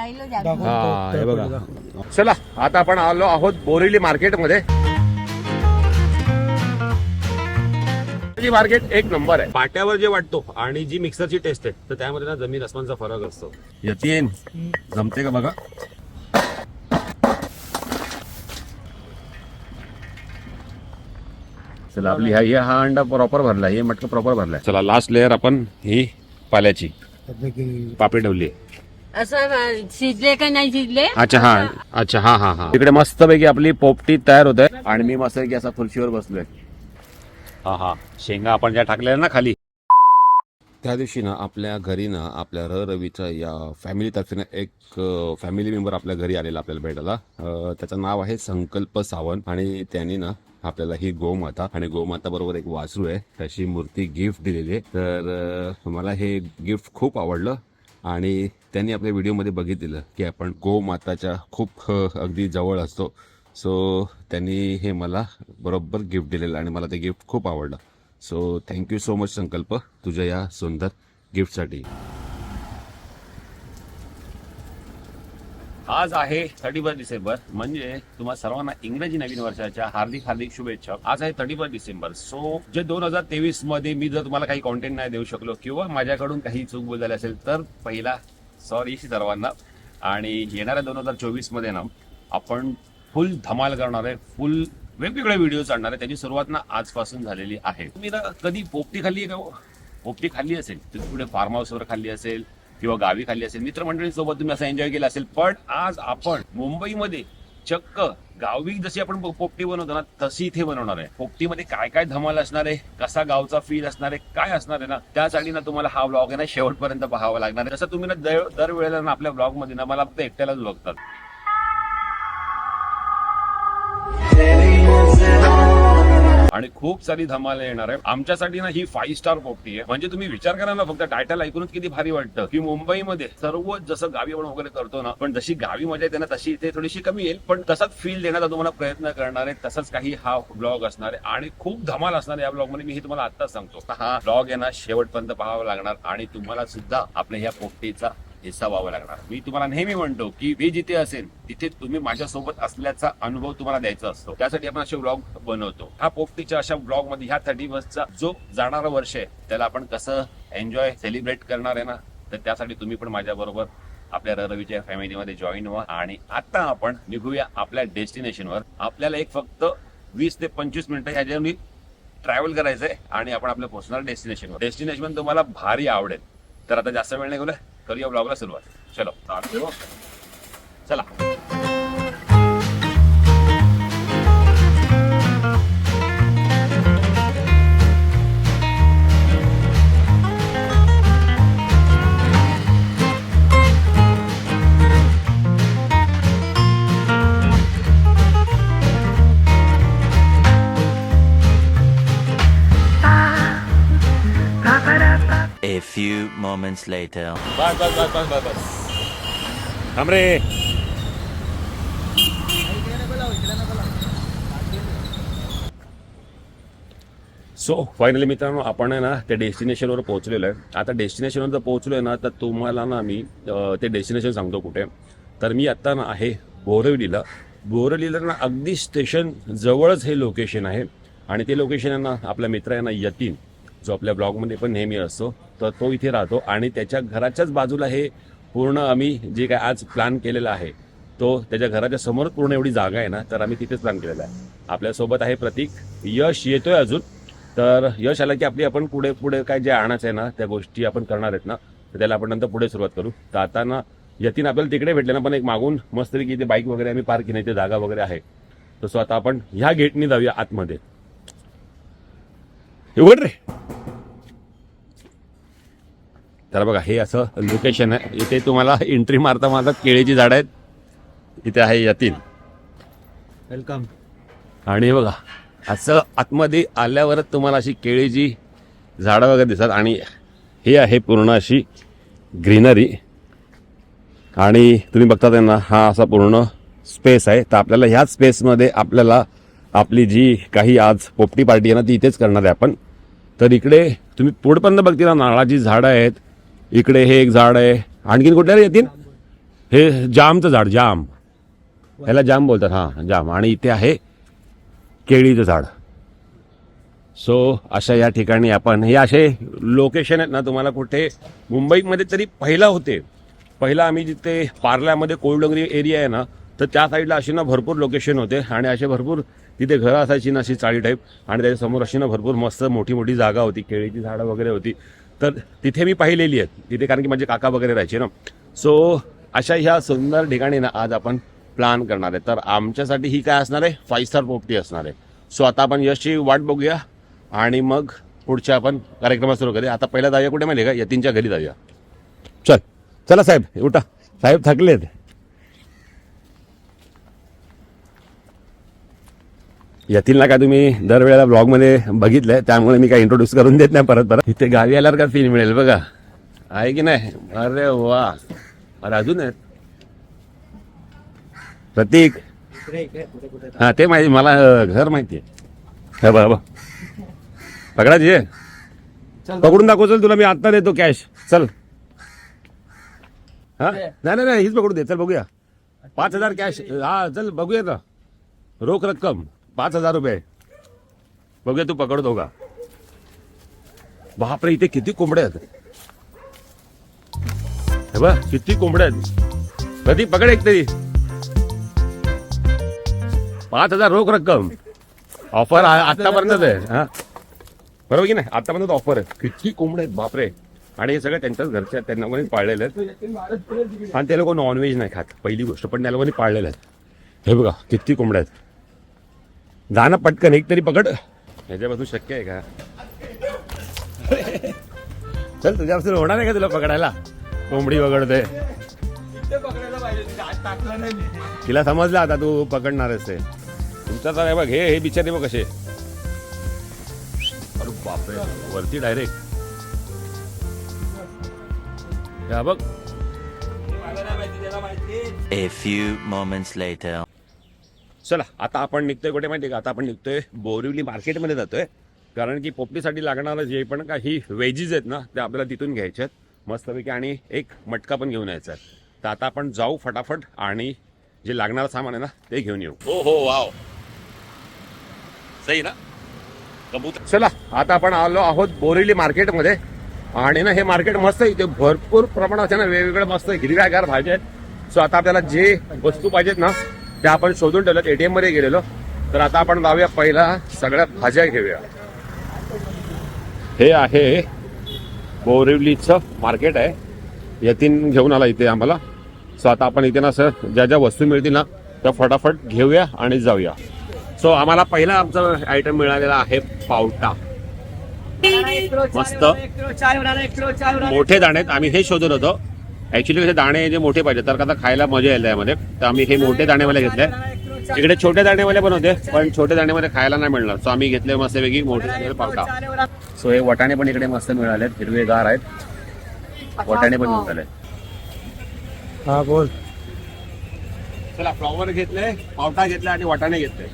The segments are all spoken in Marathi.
हा हे बघा. चला आता आपण आलो आहोत बोरिवली मार्केटमध्ये. मार्केट एक नंबर आहे. पाट्यावर जे वाटतो आणि जी मिक्सरची टेस्ट आहे तर त्यामध्ये ना जमीन अस्मानचा फरक असतो. यतीन. जमते का बघा? चला आपली हा हा अंडा प्रॉपर भरला हे मटक प्रॉपर भरलाय. चला लास्ट लेअर आपण ही पाल्याची. पापडी ठेवली असं शिजले का नाही शिजले? अच्छा हा. अच्छा हा हा हा. इकडे मस्त पैकी आपली पोपटी तयार होत. आहे आणि मी मस्त पैकी असा खुर्चीवर बसलोय. हा हा. शेंगा आपण ज्या टाकल्या ना खाली. त्या दिवशी ना आपल्या घरी ना आपल्या र रवीच्या या फॅमिली तर्फे एक फॅमिली मेंबर आपल्या घरी आलेला आपल्याला भेटायला. अं, त्याचं नाव आहे संकल्प सावंत. आणि त्यांनी ना आपल्याला ही गोमाता. आणि गोमाता बरोबर एक वासरू आहे. त्याची मूर्ती गिफ्ट दिलेली आहे. तर अं, मला हे गिफ्ट खूप आवडलं. आणि त्यांनी आपल्या व्हिडिओमध्ये बघितलेलं की आपण गोमाताच्या खूप अगदी जवळ असतो. सो त्यांनी हे मला बरोबर गिफ्ट दिलेलं आणि मला ते गिफ्ट खूप आवडलं. सो थँक्यू सो मच संकल्प तुझ्या या सुंदर गिफ्टसाठी आज आहे थर्टी फर्स्ट डिसेंबर. म्हणजे तुम्हा सर्वांना इंग्रजी नवीन वर्षाच्या हार्दिक हार्दिक शुभेच्छा. आज आहे थर्टी फर्स्ट डिसेंबर. सो जे दोन हजार तेवीसमध्ये मी जर तुम्हाला काही कॉन्टेंट नाही देऊ शकलो किंवा माझ्याकडून काही चूक बोल झाली असेल तर पहिला सॉरी सर्वांना. आणि येणाऱ्या दोन हजार चोवीसमध्ये ना आपण फुल धमाल करणार आहे. फुल वेगवेगळे व्हिडिओ आणणार आहे. त्याची सुरुवात ना आजपासून झालेली आहे. तुम्ही ना कधी पोपटी खाल्ली आहे का हो? पोपटी खाल्ली असेल. तुम्ही कुठे फार्म हाऊसवर खाल्ली असेल किंवा गावी खाल्ली असेल मित्रमंडळींसोबत तुम्ही असं एन्जॉय केलं असेल पण आज आपण मुंबईमध्ये चक्क गावी जशी आपण पोपटी बनवतो ना तशी इथे बनवणार आहे. पोपटीमध्ये काय काय धमाल असणार आहे कसा गावचा फील असणार आहे काय असणार आहे ना त्यासाठी ना तुम्हाला हा ब्लॉग आहे ना शेवटपर्यंत पाहावा लागणार आहे. जसं तुम्ही ना दर- दरवेळेला ना आपल्या ब्लॉगमध्ये ना मला फक्त एकट्यालाच बघतात आणि खूप सारी धमाल येणार आहे. आमच्यासाठी ना ही फाईव्ह स्टार पोपटी आहे. म्हणजे तुम्ही विचार करा ना फक्त टायटल ऐकूनच किती भारी वाटतं. की मुंबईमध्ये सर्व जसं गावी आपण वगैरे करतो ना पण जशी गावी मजा येते ना तशी इथे थोडीशी कमी येईल. पण तसाच फील देण्याचा तुम्हाला प्रयत्न करणार आहे. तसंच काही हा ब्लॉग असणार आहे. आणि खूप धमाल असणार आहे या ब्लॉगमध्ये. मी हे तुम्हाला आत्ताच सांगतो. हा ब्लॉग आहे ना शेवटपर्यंत पाहावा लागणार. आणि तुम्हाला सुद्धा आपल्या ह्या पोपटीचा हिस्सा व्हावा लागणार. मी तुम्हाला नेहमी म्हणतो की मी जिथे असेल तिथे तुम्ही माझ्यासोबत असल्याचा अनुभव तुम्हाला द्यायचा असतो. त्यासाठी आपण असे ब्लॉग बनवतो. हा पोपटीच्या अशा ब्लॉगमध्ये ह्या थर्टी फर्स्टचा जो जाणारा वर्ष आहे त्याला आपण कसं एन्जॉय सेलिब्रेट करणार आहे ना तर त्यासाठी तुम्ही पण माझ्याबरोबर आपल्या र- रवीच्या फॅमिलीमध्ये जॉईन व्हा. आणि आता आपण निघूया आपल्या डेस्टिनेशनवर आपल्याला एक फक्त वीस ते पंचवीस मिनिटं ह्याच्यावर ट्रॅव्हल करायचंय आणि आपण आपलं पोहोचणार डेस्टिनेशनवर डेस्टिनेशन तुम्हाला भारी आवडेल. तर आता जास्त वेळ नाही बोला करूया ब्लॉगला सुरुवात चलो. चला. Few moments later. बस बस बस बस बस बस थांब रे सो फायनली मित्रांनो आपण आहे ना त्या डेस्टिनेशनवर पोहोचलेलो आहे. आता डेस्टिनेशनवर जर पोहोचलोय ना तर तुम्हाला ना मी ते डेस्टिनेशन सांगतो कुठे. तर मी आत्ता ना आहे बोरवलीला. बोरवलीला ना अगदी स्टेशन जवळच हे लोकेशन आहे. आणि ते लोकेशन आहे ना आपला मित्र आहे ना यतीन. जो आपल्या ब्लॉगमध्ये पण नेहमी असतो. तर तो इथे राहतो. आणि त्याच्या घराच्याच बाजूला हे पूर्ण आम्ही जे काय आज प्लॅन केलेला आहे तो त्याच्या घराच्या समोरच पूर्ण एवढी जागा आहे ना तर आम्ही तिथेच प्लॅन केलेला आहे. आपल्यासोबत आहे प्रतीक. यश येतोय अजून. तर यश आला की आपली आपण पुढे पुढे काय जे आणायचं आहे ना त्या गोष्टी आपण करणार आहेत ना तर त्याला आपण नंतर पुढे सुरुवात करू. तर आता ना यतीन आपल्याला तिकडे भेटले ना पण एक मागून मस्त की ते बाईक वगैरे आम्ही पार्क केली ते जागा वगैरे आहे. तर सो आता आपण ह्या गेटनी जाऊया आतमध्ये. उघड रे? तर बघा हे असं लोकेशन आहे. इथे तुम्हाला एंट्री मारता मारता केळीची झाडं आहेत. इथे आहे यतीन. वेलकम आणि बघा असं आतमध्ये आल्यावरच तुम्हाला अशी केळीची झाडं वगैरे दिसतात. आणि हे आहे पूर्ण अशी ग्रीनरी. आणि तुम्ही बघता त्यांना हा असा पूर्ण स्पेस आहे. तर आपल्याला ह्याच स्पेसमध्ये आपल्याला आपली जी काही आज पोपटी पार्टी आहे ना ती इथेच करणार आहे आपण. तर इकडे तुम्ही पुढपर्यंत बघतील ना नारळाची झाडं आहेत. इकडे हे एक झाड आहे. आणखीन कुठल्या रे येतील हे जामचं झाड जाम. ह्याला जाम बोलतात हां जाम. आणि इथे आहे केळीचं झाड. सो अशा या ठिकाणी आपण हे असे लोकेशन आहेत ना तुम्हाला कुठे मुंबईमध्ये तरी पहिला होते. पहिला आम्ही जिथे पार्ल्यामध्ये कोळडोंगरी एरिया आहे ना तर त्या साईडला अशी ना भरपूर लोकेशन होते. आणि असे भरपूर तिथे घरं असायची ना अशी चाळी टाईप आणि त्याच्यासमोर अशी ना भरपूर मस्त मोठी मोठी जागा होती. केळीची झाडं वगैरे होती. तर तिथे मी पाहिलेली आहेत. तिथे कारण की माझे काका वगैरे राहायचे ना. सो अशा ह्या सुंदर ठिकाणी ना आज आपण प्लॅन करणार आहे. तर आमच्यासाठी ही काय असणार आहे? फाईव्ह स्टार प्रॉपर्टी असणार आहे. सो आता आपण यशची वाट बघूया आणि मग पुढच्या आपण कार्यक्रमात सुरू करूया. आता पहिला जाऊया कुठे माहिती आहे का? यतीनच्या घरी जाऊया. चल. चला साहेब उठा. साहेब थकलेत. यतीनला काय तुम्ही? दरवेळेला ब्लॉगमध्ये बघितलंय त्यामुळे मी काय इंट्रोड्यूस करून देत नाही परत परत. इथे गावी आल्यावर का फील मिळेल बघा. आहे की नाही? अरे वा. अरे अजून आहेत. प्रतीक. हा ते माहिती मला घर माहिती आहे. हे बघा बघ. पकडायची आहे? पकडून दाखव चल तुला मी आत्ता देतो कॅश चल. हा? नाही नाही नाही हीच पकडू दे. चल बघूया. पाच हजार कॅश हा चल बघूया ना रोख रक्कम. पाच हजार रुपये. बघूया तू पकडतो का? बापरे इथे किती कोंबड्या आहेत. हे बघ किती कोंबड्या आहेत. कधी पकड एक तरी. पाच हजार रोख रक्कम. ऑफर आतापर्यंत आहे हा. बरोबर की नाही? आतापर्यंत ऑफर आहे. किती कोंबड्या आहेत बापरे. आणि हे सगळं त्यांच्याच घरचे आहेत त्यांना कोणी पाळलेलं आहेत. आणि ते लोक नॉनव्हेज नाही खात. पहिली गोष्ट पण त्या लोकांनी पाळलेलं आहेत हे बघा किती कोंबड्या आहेत. जाणं पटकन एक तरी पकड. ह्याच्यापासून शक्य आहे का? चल तुझ्यापासून होणार आहे का तुला पकडायला? कोंबडी वगळते. तिला समजलं आता तू पकडणारच ते. तुमचा तर बघ हे हे बिचारे बघ कसे. अरे बापरे वरती डायरेक्ट या बघ. A few moments later. चला आता आपण निघतोय कुठे माहिती का? आता आपण निघतोय बोरिवली मार्केटमध्ये जातोय. कारण की पोपटीसाठी लागणारं जे पण काही वेजीज आहेत ना ते आपल्याला तिथून घ्यायचे आहेत. मस्तपैकी आणि एक मटका पण घेऊन यायचा आहे. तर आता आपण जाऊ फटाफट आणि जे लागणारं सामान आहे ना ते घेऊन येऊ. हो हो वाव. सही ना? कबूतर. चला आता आपण आलो आहोत बोरिवली मार्केटमध्ये. आणि ना हे मार्केट मस्त आहे. इथे भरपूर प्रमाणात ना वेगवेगळ्या मस्त हिरव्यागार भाज्या आहेत. सो आता आपल्याला जे वस्तू पाहिजेत ना त्या आपण शोधून ठेवल्यात एटीएममध्ये गेलेलो. तर आता आपण जाऊया पहिला सगळ्या भाज्या घेऊया. हे आहे बोरिवलीचं मार्केट आहे. यतीन घेऊन आला इथे आम्हाला. सो आता आपण इथे ना सर ज्या ज्या वस्तू मिळतील ना त्या फटाफट घेऊया आणि जाऊया. सो आम्हाला पहिला आमचा आयटम मिळालेला आहे पावटा. मस्त मोठे दाणे. आम्ही हे शोधत होतो. ऍक्च्युली कसे दाणे जे मोठे पाहिजे तर आता खायला मजा येईल त्यामध्ये. तर आम्ही हे मोठे दाणेवाले घेतले. इकडे छोटे दाणेवाले पण होते पण छोटे दाणेमध्ये खायला नाही मिळणार. सो आम्ही घेतले मस्त वेगळी मोठे पावटा. सो हे वटाणे पण इकडे मस्त मिळाले हिरवेगार आहेत. वटाणे पण मिळाले हा बोल. चला फ्लॉवर घेतले पावटा घेतला आणि वाटाणे घेतले.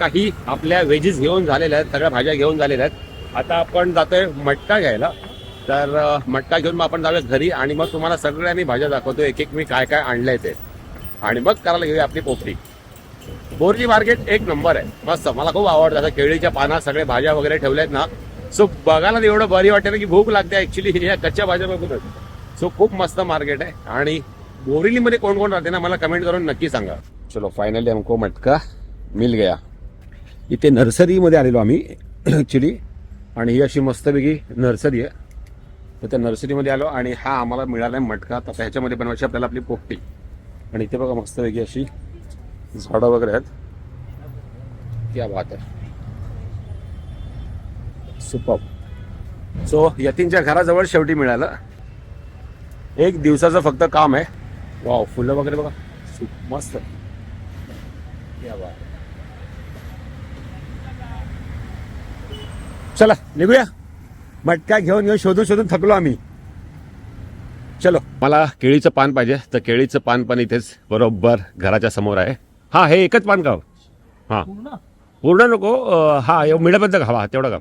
काही आपल्या वेजेस घेऊन झालेल्या आहेत सगळ्या भाज्या घेऊन झालेल्या आहेत. आता आपण जातोय मटका घ्यायला. तर मटका घेऊन मग आपण जाऊया घरी आणि मग तुम्हाला सगळ्या मी भाज्या दाखवतो एक एक मी काय काय आणलंय ते. आणि मग करायला घेऊया आपली पोपटी. बोरजी मार्केट एक नंबर आहे. मस्त. मला खूप आवडतं. आता केळीच्या पानात सगळे भाज्या वगैरे ठेवल्यात ना. सो बघायला एवढं बरी वाटते ना की भूक लागते. ऍक्च्युली या कच्च्या भाज्या बघूनच सो खूप मस्त मार्केट आहे. आणि बोरिलीमध्ये कोण कोण राहते ना मला कमेंट करून नक्की सांगा. चलो फायनली हमको मटका मिल गया. इथे नर्सरीमध्ये आलेलो आम्ही ॲक्च्युली आणि ही अशी मस्तपैकी नर्सरी आहे. तर त्या नर्सरीमध्ये आलो आणि हा आम्हाला मिळाला आहे मटका. तर ह्याच्यामध्ये बनवायची आपल्याला आपली पोपटी. आणि इथे बघा मस्तपैकी अशी झाडं वगैरे आहेत. क्या बात आहे. सुपर सो यतींच्या घराजवळ शेवटी मिळालं. एक दिवसाचं फक्त काम आहे. वाव फुलं वगैरे बघा. सु- मस्त. क्या बात चला निघूया. मटका घेऊन घेऊन शोधून शोधून थकलो आम्ही. चलो. मला केळीचं पान पाहिजे तर केळीचं पान पण इथेच बरोबर घराच्या समोर आहे. हा हे एकच पान गाव हा. पूर्ण? नको हा मिळपर्यंत खावा तेवढं का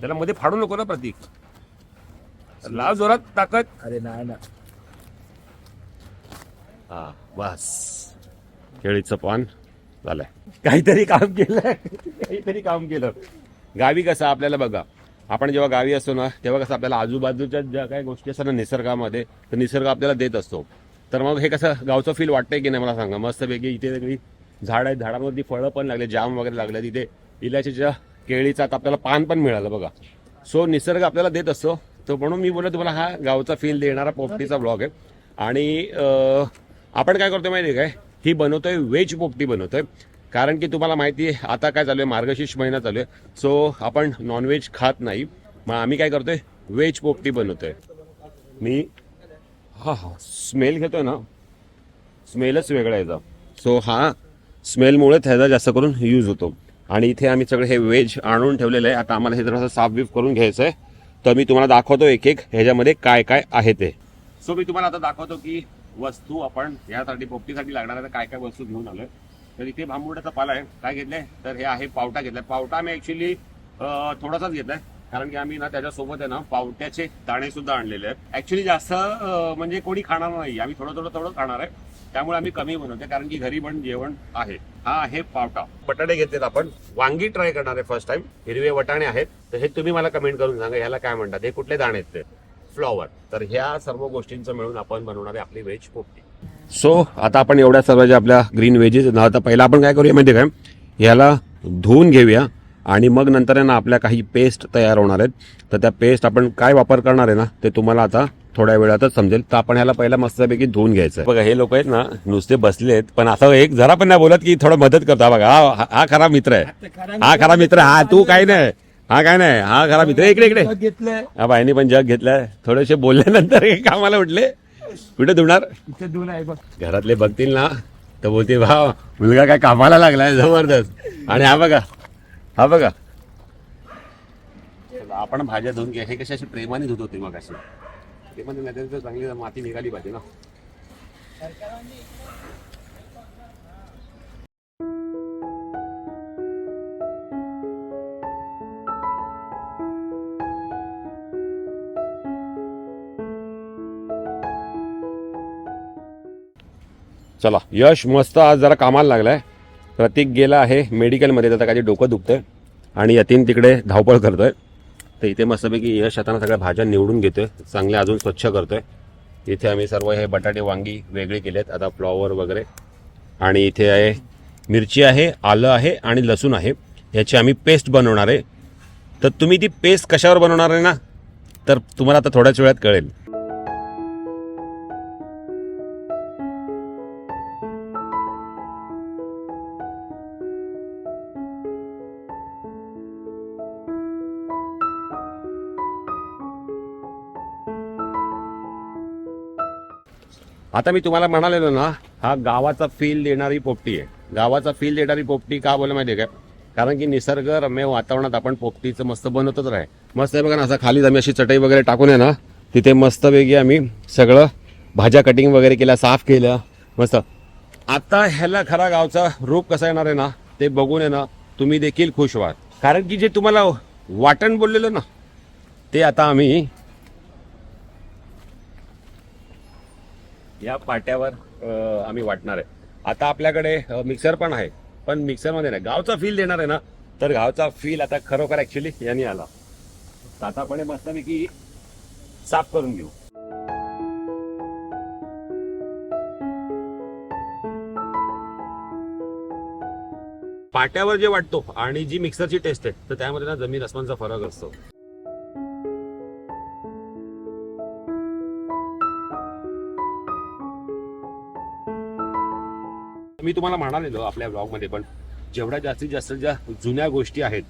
त्याला मध्ये फाडू नको ना प्रतीक. लाव जोरात ताकद. अरे नाही ना हा बस. केळीचं पान झालंय. काहीतरी काम केलं काहीतरी काम केलं. गावी कसं आपल्याला बघा आपण जेव्हा गावी असतो ना तेव्हा कसं आपल्याला आजूबाजूच्या ज्या काही गोष्टी असतात ना निसर्गामध्ये तर निसर्ग आपल्याला देत असतो. तर मग हे कसं गावचं फील वाटतंय की नाही मला सांगा? मस्तपैकी इथे सगळी झाड आहेत झाडांवरती फळं पण लागले जाम वगैरे लागले. तिथे इलायचीच्या केळीचं आपल्याला पान पण मिळालं बघा. सो निसर्ग आपल्याला देत असतो. तो म्हणून मी बोललो तुम्हाला हा गावचा फील देणारा पोपटीचा ब्लॉग आहे. आणि आपण काय करतोय माहिती आहे काय? ही बनवतोय व्हेज पोपटी बनवतोय. कारण की तुम्हाला माहिती आहे आता काय चालू आहे? मार्गशीर्ष महिना चालू आहे. सो आपण नॉनव्हेज खात नाही. मग आम्ही काय करतोय? व्हेज पोपटी बनवतोय. मी हा हा. स्मेल घेतोय ना? स्मेलच वेगळा याचा. सो हा स्मेलमुळे त्याचा जास्त करून यूज होतो. आणि इथे आम्ही सगळे हे व्हेज आणून ठेवलेलं आहे. आता आम्हाला हे जरासं साफ बीफ करून घ्यायचं आहे. तर मी तुम्हाला दाखवतो एक एक ह्याच्यामध्ये काय काय आहे ते. सो मी तुम्हाला आता दाखवतो की वस्तू आपण यासाठी पोपटीसाठी लागणार काय काय वस्तू घेऊन आलोय? तर इथे भांबुर्ड्याचा पाला आहे. काय घेतलंय? तर हे आहे पावटा घेतलाय. पावटा आम्ही ऍक्च्युली थोडासाच घेतलाय. कारण की आम्ही ना त्याच्यासोबत आहे ना पावट्याचे दाणे सुद्धा आणलेले आहेत. ऍक्च्युली जास्त म्हणजे कोणी खाणार नाही. आम्ही थोडं थोडं थोडं खाणार आहे. त्यामुळे आम्ही कमी बनवते कारण की घरी पण जेवण आहे. हा आहे पावटा. बटाटे घेतलेत आपण. वांगी ट्राय करणार आहे फर्स्ट टाइम हिरवे वटाणे आहेत. तर हे तुम्ही मला कमेंट करून सांगा ह्याला काय म्हणतात? हे कुठले दाणे आहेत ते? फ्लॉवर तर ह्या सर्व गोष्टींचं मिळून आपण बनवणार आहे आपली व्हेज पोपटी. सो आता आपण एवढ्या सर्व ज्या आपल्या ग्रीन व्हेजेस ना आता पहिला आपण काय करूया माहिती काय ह्याला धुवून घेऊया आणि मग नंतर आहे ना आपल्या काही पेस्ट तयार होणार आहेत. तर त्या पेस्ट आपण काय वापर करणार आहे ना ते तुम्हाला आता थोड्या वेळातच समजेल. तर आपण ह्याला पहिला मस्तपैकी धुवून घ्यायचं आहे. बघा हे लोक आहेत ना नुसते बसले आहेत पण असं एक जरा पण नाही बोलत की थोडं मदत करतो. हा बघा हा- हा खरा मित्र आहे. हा खरा मित्र आहे. हा तू काय नाही. हा काय नाही. हा खरा मित्र आहे. इकडे इकडे. घेतलंय. हा बाईने पण जग घेतलाय. थोडेसे बोलल्यानंतर कामाला उठले. कुठे धुणार? इथे आहे बघ. घरातले बघतील ना. तर बोलतील भाव मुलगा काय कामाला लागलाय जबरदस्त. आणि हा बघा हा बघा. चला, आपण भाज्या धुवून घ्या. हे कशी अशी प्रेमाने धुत होते मग अशी प्रेमाने नाही तर चांगली माती निघाली पाहिजे ना. चला. यश मस्त आज जरा कामाला लागलाय. प्रतीक गेला आहे मेडिकलमध्ये त्याचं काही डोकं दुखतंय. आणि यतीन तिकडे धावपळ करतोय. तर इथे मस्तपैकी यश आता सगळ्या भाज्या निवडून घेतोय. चांगल्या अजून स्वच्छ करतोय. इथे आम्ही सर्व हे बटाटे वांगी वेगळे आहेत आता फ्लॉवर वगैरे. आणि इथे आहे मिरची आहे आलं आहे आणि लसूण आहे. याची आम्ही पेस्ट बनवणार आहे. तर तुम्ही ती पेस्ट कशावर बनवणार आहे ना? तर तुम्हाला आता थोड्याच वेळात कळेल. आता मी तुम्हाला म्हणालेलो ना हा गावाचा फील देणारी पोपटी आहे. गावाचा फील देणारी पोपटी का बोला माहिती आहे का? कारण की निसर्गरम्य वातावरणात आपण पोपटीचं मस्त बनवतच राहे मस्त आहे बघा ना असं खाली आम्ही अशी चटई वगैरे टाकून आहे ना तिथे मस्त वेगळी आम्ही सगळं भाज्या कटिंग वगैरे केल्या साफ केल्या मस्त. आता ह्याला खरा गावचा रूप कसा येणार आहे ना ते बघून आहे ना तुम्ही देखील खुश व्हाल. कारण की जे तुम्हाला वाटण बोललेलं ना ते आता आम्ही या पाट्यावर आम्ही वाटणार आहे. आता आपल्याकडे मिक्सर पण आहे. पण मिक्सरमध्ये नाही. गावचा फील देणार आहे ना? तर गावचा फील आता खरोखर ऍक्च्युली यांनी आला. तर आता आपण मस्तपैकी साफ करून घेऊ. पाट्यावर जे वाटतो आणि जी मिक्सरची टेस्ट आहे तर त्यामध्ये ना जमीन अस्मानचा फरक असतो. मी तुम्हाला म्हणालेलो आपल्या ब्लॉगमध्ये पण जेवढ्या जास्तीत जास्त ज्या जुन्या गोष्टी आहेत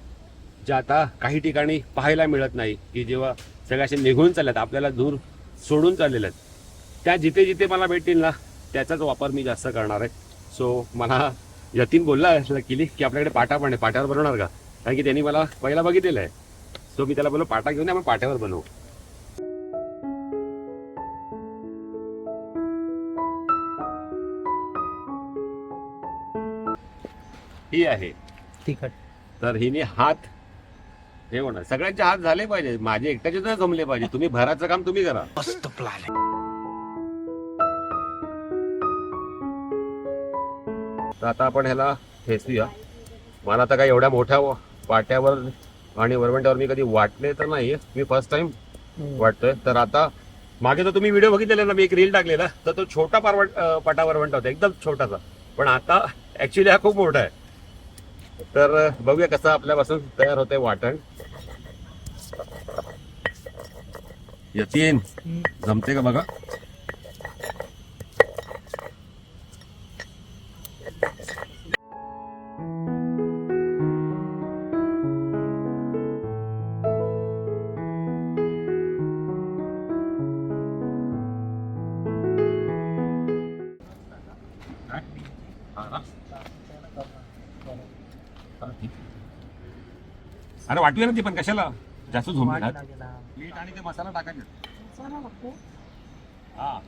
ज्या आता काही ठिकाणी पाहायला मिळत नाही की जेव्हा सगळ्याशी निघून चालल्यात आपल्याला दूर सोडून चाललेल्या आहेत त्या जिथे जिथे मला भेटतील ना त्याचाच वापर मी जास्त करणार आहे. सो मला यतीन बोलला केली की आपल्याकडे पाटा पण आहे पाट्यावर बनवणार का? कारण की त्यांनी मला पहिला बघितलेलं आहे. सो मी त्याला बोललो पाटा घेऊन आपण पाट्यावर बनवू. ही आहे. तिखट. तर हिने हात हे होणार. सगळ्यांचे हात झाले पाहिजे. माझे एकट्याचे तर जमले पाहिजे. तुम्ही भराचं काम तुम्ही करा. मस्त प्लॅन आहे. तर आता आपण ह्याला ठेचूया. मला आता काही एवढ्या मोठ्या व- पाट्यावर आणि वरवंट्यावर मी कधी वाटले तर नाही मी फर्स्ट टाइम वाटतोय. तर आता मागे तर तुम्ही व्हिडिओ बघितलेला ना मी एक रील टाकलेला. तर तो छोटा पारवट पाटा वरवंटा होता. एकदम छोटासा. पण आता ऍक्च्युली हा खूप मोठा आहे. तर बघूया कसं आपल्यापासून तयार होतंय वाटण. यतीन जमते का बघा? वाटूया ना ती पण कशाला? जास्त झोंबणार मीठ आणि ते मसाला टाकायचा हा.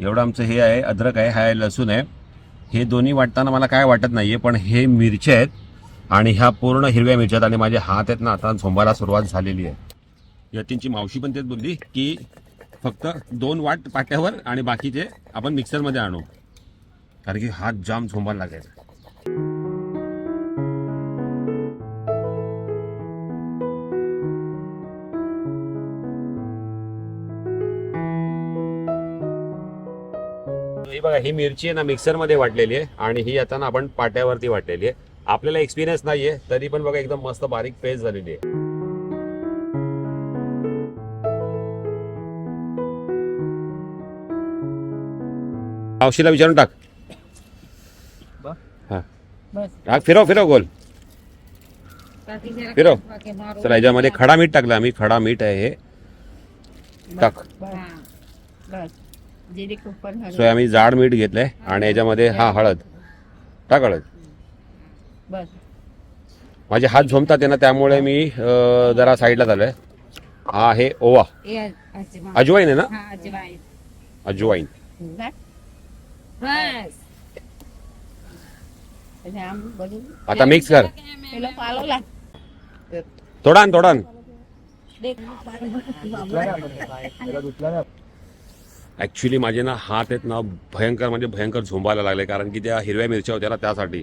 एवढं आमचं हे आहे अद्रक आहे हा आहे लसूण आहे. हे दोन्ही वाटताना मला काय वाटत नाहीये पण हे मिरच्या आहेत आणि ह्या पूर्ण हिरव्या मिरच्या आणि माझे हात आहेत ना आता झोंबायला सुरुवात झालेली आहे. यतीनची मावशी पण तेच बोलली की फक्त दोन वाट पाट्यावर आणि बाकीचे आपण मिक्सरमध्ये आणू. कारण की हात जाम झोंबायला लागायचा. बघा ही मिरची आहे ना मिक्सरमध्ये वाटलेली आहे आणि ही आता ना आपण पाट्यावरती वाटलेली आहे. आपल्याला एक्सपिरियन्स नाहीये तरी पण बघा एकदम मस्त बारीक पेस्ट झालेली आहे. मावशीला विचारून टाक. हा. बस. टाक फिरव फिरव गोल. फिरव. तर याच्यामध्ये खडा मीठ टाकलं आम्ही खडा मीठ आहे हे. टाक. सो आम्ही जाड मीठ घेतलंय आणि याच्यामध्ये हा हळद. टाक हळद. बस. माझे हात झोमतात आहे ना त्यामुळे मी जरा साईडला झालोय हा आहे ओवा. हे अजमा. अजवाईन आहे ना? हा अजवाईन. आता मिक्स कर. त्याला पालवला ॲक्च्युली माझे ना हात आहेत ना भयंकर म्हणजे भयंकर झोंबायला लागले. कारण की त्या हिरव्या मिरच्या होत्या ना त्यासाठी.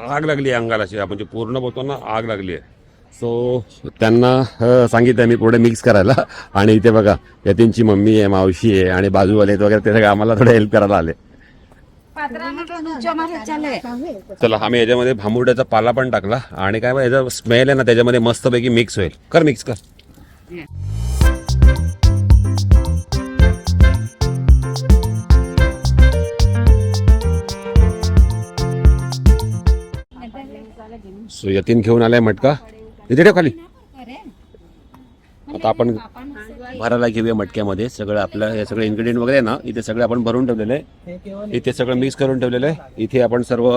आग लागली आहे अंगाला. अशी म्हणजे पूर्ण बोलतो ना आग लागली आहे. सो त्यांना सांगितलं मी पुढे मिक्स करायला. आणि इथे बघा यतीनची मम्मी आहे मावशी आहे आणि बाजूवाले वगैरे ते सगळे आम्हाला थोडे हेल्प करायला आले. चला आम्ही याच्यामध्ये भांबुड्याचा पाला पण टाकला. आणि काय याचा स्मेल आहे ना त्याच्यामध्ये मस्तपैकी मिक्स होईल. कर मिक्स कर. सो यतीन घेऊन आलाय मटका. इथे ठेव खाली. आता आपण भरायला घेऊया मटक्यामध्ये. सगळं आपलं हे सगळे इन्ग्रेडियंट वगैरे ना इथे सगळं आपण भरून ठेवलेलं आहे. इथे सगळं मिक्स करून ठेवलेलं आहे. इथे आपण सर्व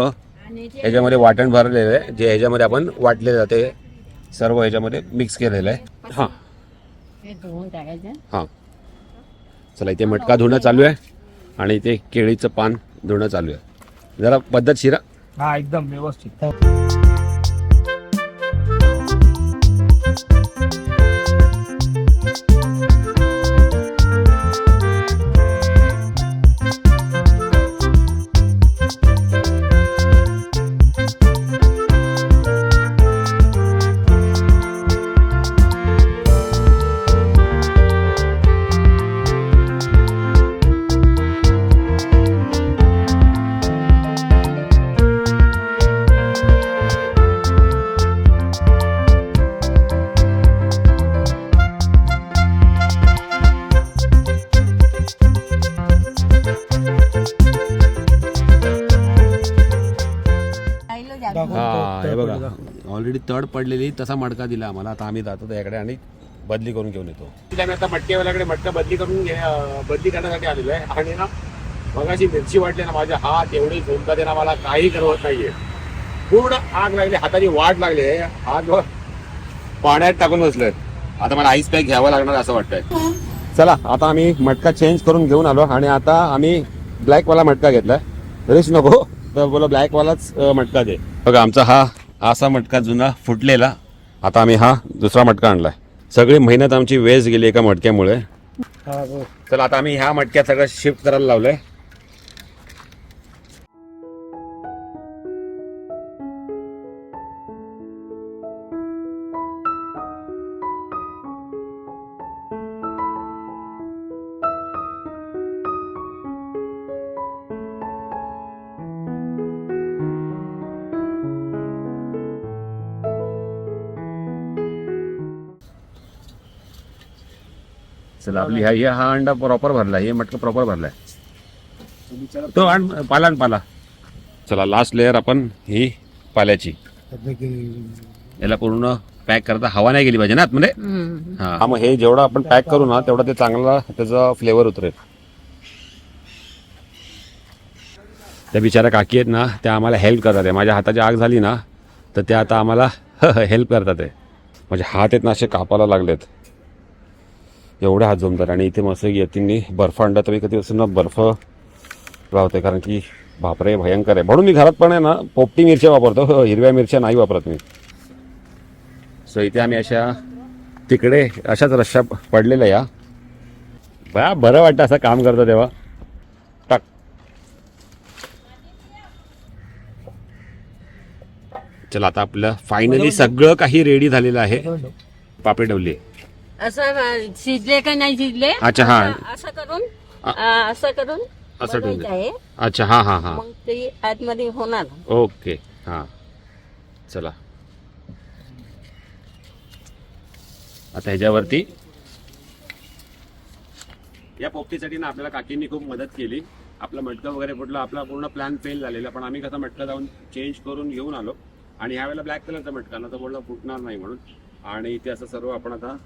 ह्याच्यामध्ये वाटण भरलेलं आहे. जे ह्याच्यामध्ये आपण वाटले जाते सर्व ह्याच्यामध्ये मिक्स केलेलं आहे. हां. हां. चला इथे मटका धुणं चालू आहे. आणि इथे केळीचं पान धुणं चालू आहे. जरा पद्धतशीर हा एकदम व्यवस्थित. तड पडलेली तसा मडका दिला आम्हाला. आता आम्ही जातो त्याकडे आणि बदली करून घेऊन येतो. आम्ही आता मटकेवाल्याकडे मटका बदली करून घे बदली करण्यासाठी आलेलो आहे. आणि ना मगाशी मिरची वाटली ना माझ्या हात एवढे झोमतात देणार मला काही करवत नाहीये. पूर्ण आग लागली हाताची वाट लागली आग पाण्यात टाकून बसलोय. आता मला आईस पॅक घ्यावं लागणार असं वाटतंय. चला आता आम्ही मटका चेंज करून घेऊन आलो आणि आता आम्ही ब्लॅकवाला मटका घेतलाय. रिच नको. तर बोला ब्लॅकवालाच मटका दे. बघा आमचा हा असा मटका जुना फुटलेला. आता आम्ही हा दुसरा मटका आणलाय. सगळी मेहनत आमची वेस्ट गेली एका मटक्यामुळे. हा चला आता आम्ही ह्या मटक्यात सगळं शिफ्ट करायला लावलंय. चला आपली हा हा अंडा प्रॉपर भरला हे मटका प्रॉपर भरलाय. तो आण पाला आण पाला. चला लास्ट लेअर आपण ही पाल्याची. याला पूर्ण पॅक करता हवा नाही गेली पाहिजे ना आतमध्ये. हा. मग हे जेवढं आपण पॅक करू ना तेवढं ते चांगला त्याचा फ्लेवर उतरेल. त्या बिचाऱ्या काकी आहेत ना त्या आम्हाला हेल्प करतात आहे. माझ्या हाताची आग झाली ना तर त्या आता आम्हाला हेल्प करतात आहे. माझे हात आहेत ना असे कापायला लागलेत. एवढे हात जमतात. आणि इथे मस्त येतींनी बर्फ आणला तर कधी असं ना बर्फ लावते कारण की बापरे भयंकर आहे. म्हणून मी घरात पण आहे ना पोपटी मिरच्या वापरतो. हिरव्या मिरच्या नाही वापरत मी. सो इथे आम्ही अशा तिकडे अशाच रश्या पडलेल्या या. बया बरं वाटतं असं काम करतो तेव्हा. टाक. चला आता आपलं फायनली सगळं काही रेडी झालेलं आहे. पापडी डवली असं शिजले का नाही शिजले? अच्छा, हा. असं- असं करून अं, असं करून असं ठेवून आहे. अच्छा हां हां हां. मग ते आतमध्ये होणार. ओके हां. चला. आता ह्याच्यावरती. या पोपटीसाठी ना आपल्याला काकींनी खूप मदत केली. आपलं मटकं वगैरे फुटलं आपला पूर्ण प्लॅन फेल झालेला. पण आम्ही कसं मटकं जाऊन चेंज करून घेऊन आलो. आणि ह्यावेळेला ब्लॅक कलरचा मटका ना तर बोललं फुटणार नाही म्हणून. आणि इथे असं सर्व आपण आता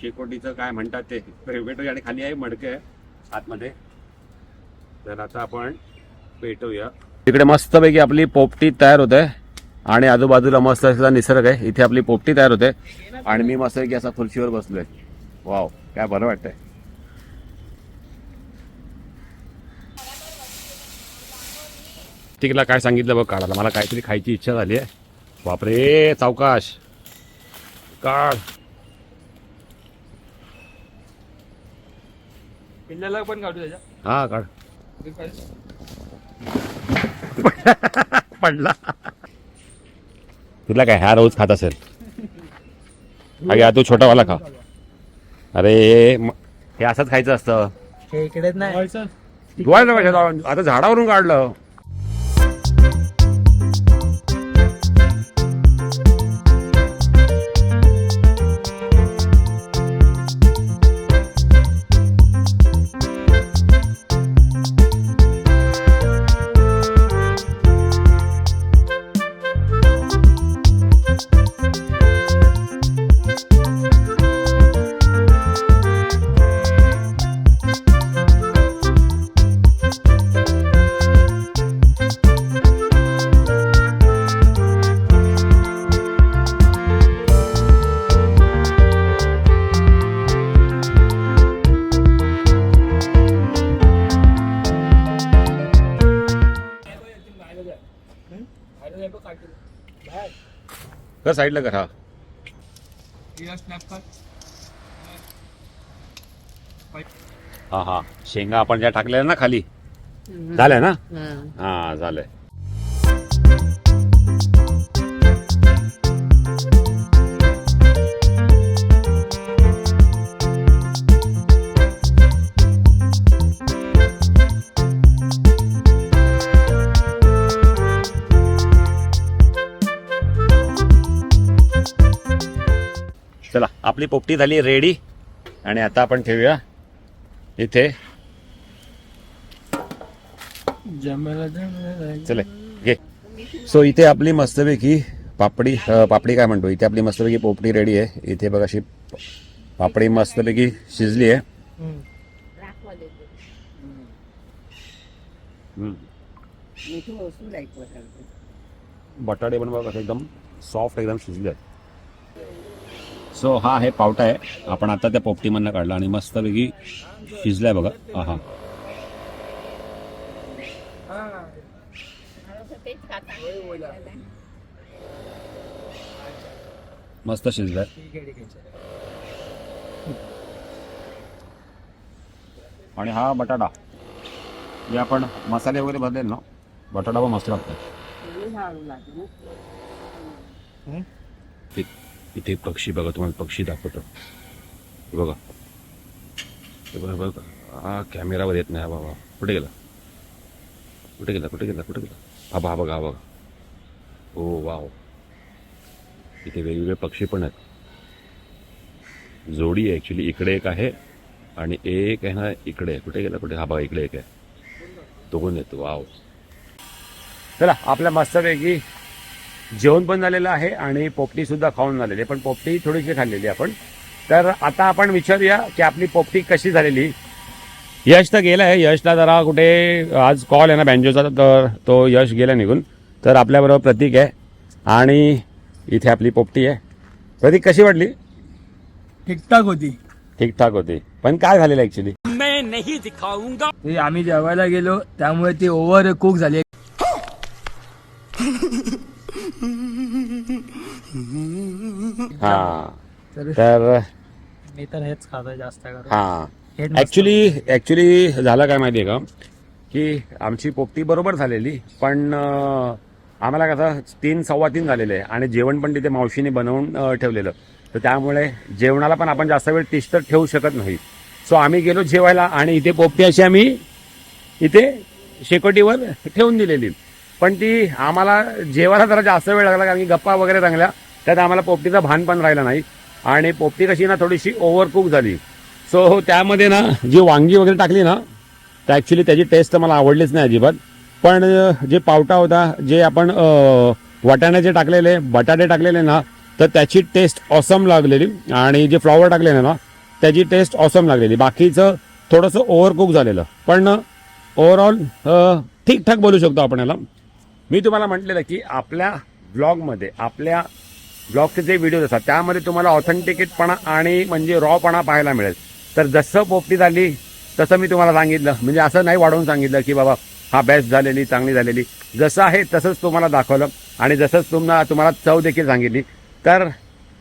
शेकोटीचं काय म्हणतात ते? भेटूया आणि खाली आहे मडके आहे. आतमध्ये. तर आता आपण पेटवूया तिकडे मस्तपैकी आपली पोपटी तयार होते. आणि आजूबाजूला मस्त असलेला निसर्ग आहे. इथे आपली पोपटी तयार होते. आणि मी मस्तपैकी असा खुर्चीवर बसलोय. वाव काय बरं वाटतंय. तिकला काय सांगितलं बघ काढायला मला काहीतरी खायची इच्छा झाली आहे. बापरे सावकाश. काढ पिल्ल्याला पण काढू त्याच्या. हा काढ. पडला. तुला काय ह्या रोज खात असेल? हा घ्या तू छोटावाला खा. अरे म- हे असंच खायचं असतं. हे इकडेच नाही. आता झाडावरून काढलं. साईडला कर हा हा हा. शेंगा आपण ज्या टाकल्या ना खाली. झाल्या ना? हं. हा झालंय. पोपटी झाली रेडी. आणि आता आपण ठेवूया. इथे. जमेला जमेला चले घे. सो इथे आपली मस्तपैकी पापडी पापडी काय म्हणतो? इथे आपली मस्तपैकी पोपटी रेडी आहे. इथे बघ अशी पापडी मस्तपैकी शिजली आहे. बटाटे पण बघा एकदम सॉफ्ट एकदम शिजले सो हा आहे पावटा आहे. आपण आता त्या पोपटीमधनं काढला आणि मस्तपैकी शिजलाय बघा. हा मस्त शिजलाय. आणि हा बटाटा. जे आपण मसाले वगैरे भरलेले ना? बटाटा पण मस्त लागतो इ- इथे पक्षी बघा तुम्हाला पक्षी दाखवतो. बघा. बघा बघा. हा कॅमेरावर येत नाही. हा बाबा कुठे गेला? कुठे गेला? कुठे गेला? कुठे गेला? हा बा हा बघा हा बघा. हो वाव. इथे वेगवेगळे पक्षी पण आहेत. जोडी आहे ॲक्च्युली इकडे एक आहे आणि एक आहे ना इकडे आहे. कुठे गेला? कुठे? हा बघा इकडे एक आहे. तो कोण येतो वाव. चला आपल्या मस्तपैकी जेवण पण झालेलं आहे आणि पोपटी सुद्धा खाऊन झालेली आहे. पण पोपटी थोडीशी खाल्लेली आहे आपण. तर आता आपण विचारूया की आपली पोपटी कशी झालेली. यश तर गेला आहे यशला जरा कुठे आज कॉल आहे ना बँजोचा तर तो यश गेला निघून. तर आपल्याबरोबर प्रतीक आहे आणि इथे आपली पोपटी आहे. प्रतीक कशी वाटली? ठीकठाक होती. ठीकठाक होती. पण काय झालेलं ॲक्च्युली ते आम्ही जेवायला गेलो त्यामुळे ती ओव्हर कुक झाली. हां. तर मी तर हेच खातो जास्त हां. ऍक्च्युली ऍक्च्युली झालं काय माहितीये का? की आमची पोपटी बरोबर झालेली पण आम्हाला कसं तीन सव्वा तीन झालेले आहे. आणि जेवण पण तिथे मावशीने बनवून ठेवलेलं. तर त्यामुळे जेवणाला पण आपण जास्त वेळ तिष्ठत ठेवू शकत नाही. सो आम्ही गेलो जेवायला आणि इथे पोपटी अशी आम्ही इथे शेकोटीवर ठेवून दिलेली. पण ती आम्हाला जेवायला जरा जास्त वेळ लागला कारण की गप्पा वगैरे रंगल्या त्यात आम्हाला पोपटीचं भान पण राहिलं नाही. आणि पोपटी कशी ना थोडीशी ओव्हरकुक झाली. सो त्यामध्ये ना जी वांगी वगैरे टाकली ना तर ॲक्च्युली त्याची टेस्ट तर मला आवडलीच नाही अजिबात. पण जे पावटा होता जे आपण वाटाणे वाटाण्याचे टाकलेले बटाटे टाकलेले ना तर त्याची टेस्ट ऑसम लागलेली. आणि जे फ्लॉवर टाकलेले ना त्याची टेस्ट ऑसम लागलेली. बाकीचं थोडंसं ओव्हरकुक झालेलं. पण ओव्हरऑल ठीकठाक बोलू शकतो आपण याला. मी तुम्हाला म्हटलेलं की आपल्या ब्लॉगमध्ये आपल्या ब्लॉगचे जे व्हिडिओज असतात त्यामध्ये तुम्हाला ऑथेंटिकेटपणा आणि म्हणजे रॉपणा पाहायला मिळेल. तर जसं पोपटी झाली तसं मी तुम्हाला सांगितलं. म्हणजे असं नाही वाढवून सांगितलं की बाबा हा बेस्ट झालेली चांगली झालेली. जसं आहे तसंच तुम्हाला दाखवलं. आणि जसंच तुम्हाला तुम्हाला चव देखील सांगितली. तर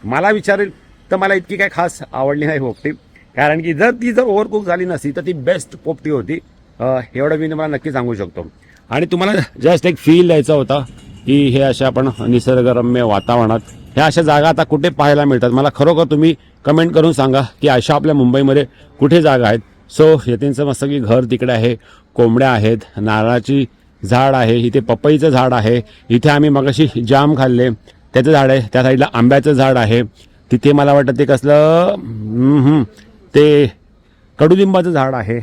मला विचारेल तर मला इतकी काही खास आवडली नाही पोपटी. कारण की जर ती जर ओव्हरकुक झाली नसती तर ती बेस्ट पोपटी होती. एवढं मी तुम्हाला नक्की सांगू शकतो. आणि तुम्हाला जस्ट एक फील द्यायचा होता की हे अशा आपण निसर्गरम्य वातावरणात ह्या अशा जागा आता कुठे पाहायला मिळतात? मला खरोखर तुम्ही कमेंट करून सांगा की अशा आपल्या मुंबईमध्ये कुठे जागा आहेत? सो यतींचं मस्त की घर तिकडे आहे कोंबड्या आहेत नारळाची झाड आहे इथे पपईचं झाड आहे इथे आम्ही मगाशी जाम खाल्ले. त्याचं झाड आहे त्या साईडला आंब्याचं झाड आहे. तिथे मला वाटतं ते कसलं ते कडुलिंबाचं झाड आहे.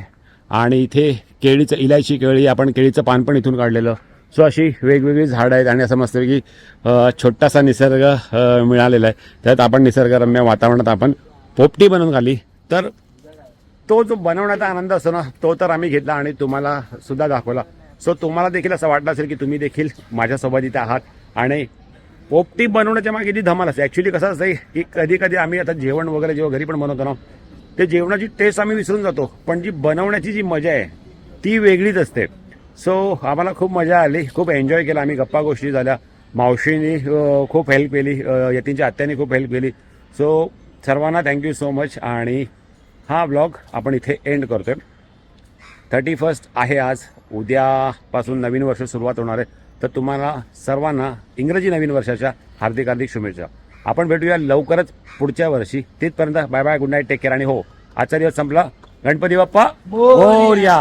आणि इथे केळीचं इलायची केळी आपण केळीचं पान पण इथून काढलेलं. सो अशी वेगवेगळी झाडं आहेत आणि असं मस्त की छोटासा निसर्ग मिळालेला आहे. त्यात आपण निसर्गरम्य वातावरणात आपण पोपटी बनवून घाली तर तो जो बनवण्याचा आनंद असतो ना तो तर आम्ही घेतला आणि तुम्हाला सुद्धा दाखवला. सो तुम्हाला देखील असं वाटलं असेल की तुम्ही देखील माझ्यासोबत इथे आहात. आणि पोपटी बनवण्याच्या मागे जी धमाल असते ॲक्च्युली कसं असतं की कधी कधी आम्ही आता जेवण वगैरे जेव्हा घरी पण बनवतो ना ते जेवणाची टेस्ट आम्ही विसरून जातो. पण जी बनवण्याची जी मजा आहे ती वेगळीच असते. सो आम्हाला खूप मजा आली खूप एन्जॉय केला. आम्ही गप्पा गोष्टी झाल्या. मावशीनी खूप हेल्प केली. यतींच्या आत्याने खूप हेल्प केली. सो सर्वांना थँक्यू सो मच आणि हा ब्लॉग आपण इथे एंड करतोय. थर्टी फर्स्ट आहे आज. उद्यापासून नवीन वर्ष सुरुवात होणार आहे. तर तुम्हाला सर्वांना इंग्रजी नवीन वर्षाच्या हार्दिक हार्दिक शुभेच्छा. आपण भेटूया लवकरच पुढच्या वर्षी. तिथपर्यंत bye bye good night take care आणि हो आजचा दिवस संपला. गणपती बाप्पा मोरया